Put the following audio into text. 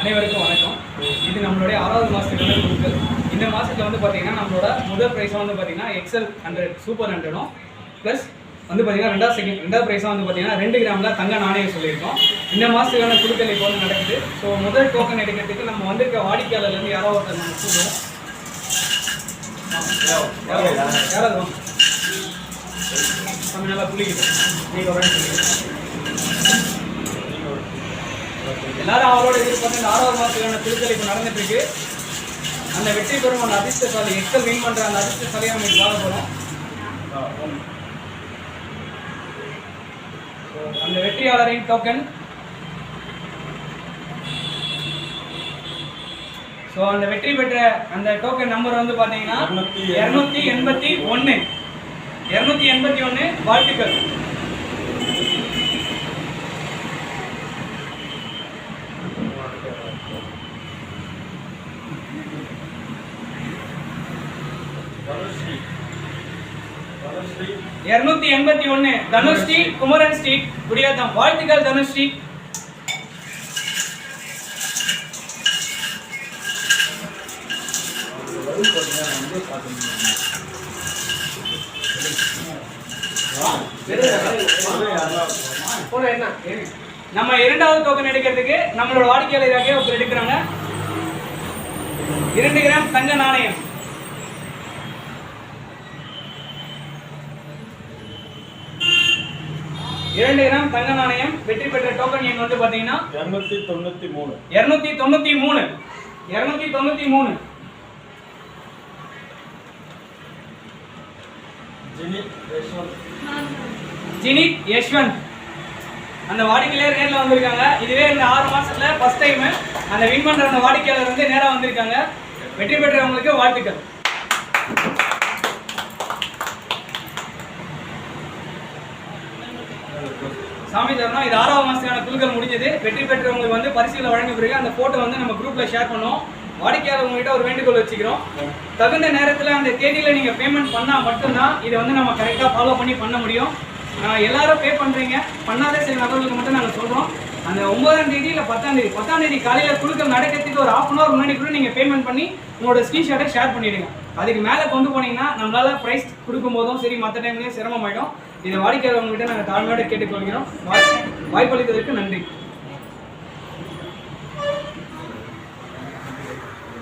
அனைவருக்கும் வணக்கம். இது நம்மளுடைய ஆறாவது மாதத்துக்கான குழுக்கள் இந்த மாதத்தில் வந்து பார்த்தீங்கன்னா நம்மளோட முதல் ப்ரைஸாக வந்து பார்த்தீங்கன்னா எக்ஸல் ஹண்ட்ரட் சூப்பர் ஹண்ட்ரடும் ப்ளஸ் வந்து பார்த்தீங்கன்னா ரெண்டாவது செகண்ட் ரெண்டாவது ப்ரைஸாக வந்து பார்த்தீங்கன்னா ரெண்டு கிராமில் தங்க நாணயம் சொல்லியிருக்கோம். இந்த மாதத்துக்கான குழுக்கள் இப்போ வந்து நடக்குது. ஸோ முதல் டோக்கன் எடுக்கிறதுக்கு நம்ம வந்திருக்க வாடிக்கையாளர்லேருந்து யாரோ ஒருத்தர் நம்ம கூடுவோம் யாராவது வாங்க. நல்லா புளிக்குது நீங்கள் எல்லாரும் அவரோட எதிர்பார்த்து ஆறாவது மாதத்துக்கான திருத்தல் இப்போ நடந்துட்டு இருக்கு. அந்த வெற்றி பெறும் அந்த அதிர்ஷ்டசாலி எக்ஸல் வின் பண்ற அந்த அதிர்ஷ்டசாலியை நம்ம போறோம். So, அந்த வெற்றியாளரின் டோக்கன் ஸோ அந்த வெற்றி பெற்ற அந்த டோக்கன் நம்பர் வந்து பார்த்தீங்கன்னா இரநூத்தி எண்பத்தி ஒன்று இரநூத்தி எண்பத்தி ஒன்று வாழ்த்துக்கள். இருநூத்தி எண்பத்தி ஒண்ணு தனுஷ்ரீ குமரன் ஸ்ட்ரீட் குடியாத்தம். வாழ்த்துக்கள் தனுஷ்ரீ நம்ம இரண்டாவது டோக்கன் எடுக்கிறதுக்கு நம்மளோட வாடிக்கையாளராக ஒருத்தர் எடுக்கிறாங்க. இரண்டு கிராம் தங்க நாணயம். இரண்டு கிராம் தங்க நாணயம் வெற்றி பெற்ற டோக்கன் எண் வந்து பாத்தீங்கன்னா இரநூத்தி தொண்ணூத்தி மூணு. இருநூத்தி தொண்ணூத்தி மூணு. இருநூத்தி தொண்ணூத்தி மூணு. ஜினித் யஷ்வந்த். அந்த வாடிக்கையாளர் நேரில் வந்திருக்காங்க. இதுவே இந்த ஆறு மாசத்துல ஃபர்ஸ்ட் டைம் அந்த வின் பண்ற அந்த வாடிக்கையாளர் வந்து நேரா வந்திருக்காங்க. வெற்றி பெற்றவங்களுக்கு வாழ்த்துக்கள். சாமி தரணும். இது ஆறாவது மாதத்துக்கான குழுக்கள் முடிஞ்சது. வெற்றி பெற்றவங்களுக்கு வந்து பரிசுகளை வழங்கி பிறகு அந்த போட்டோ வந்து நம்ம குரூப்பில் ஷேர் பண்ணோம் வாடிக்கையாளர் ஒரு வேண்டுகோள் வச்சுக்கிறோம். தகுந்த நேரத்தில் அந்த தேதியில் நீங்கள் பேமெண்ட் பண்ணால் மட்டும்தான் இதை வந்து நம்ம கரெக்டாக ஃபாலோ பண்ணி பண்ண முடியும். எல்லாரும் பே பண்ணுறீங்க பண்ணாத சில நபர்களுக்கு மட்டும் நாங்கள் சொல்கிறோம் அந்த ஒன்பதாம் தேதி இல்லை பத்தாம் தேதி பத்தாம் தேதி காலையில் குழுக்கள் நடக்கிறதுக்கு ஒரு ஹாஃப் அன் அவர் முன்னாடி கூட நீங்கள் பேமெண்ட் பண்ணி உங்களோட ஸ்க்ரீன்ஷாட்டை ஷேர் பண்ணிவிடுங்க அதுக்கு மேலே கொண்டு போனீங்கன்னா நம்மளால் ப்ரைஸ் கொடுக்கும் போதும் சரி மற்ற டைம்லேயும் சிரமமாயிடும். இதை வாடிக்கையாளர்கிட்ட நாங்கள் தாழ்மையோட கேட்டுக்கொள்கிறோம். வாய்ப்பு வாய்ப்பளித்ததற்கு நன்றி.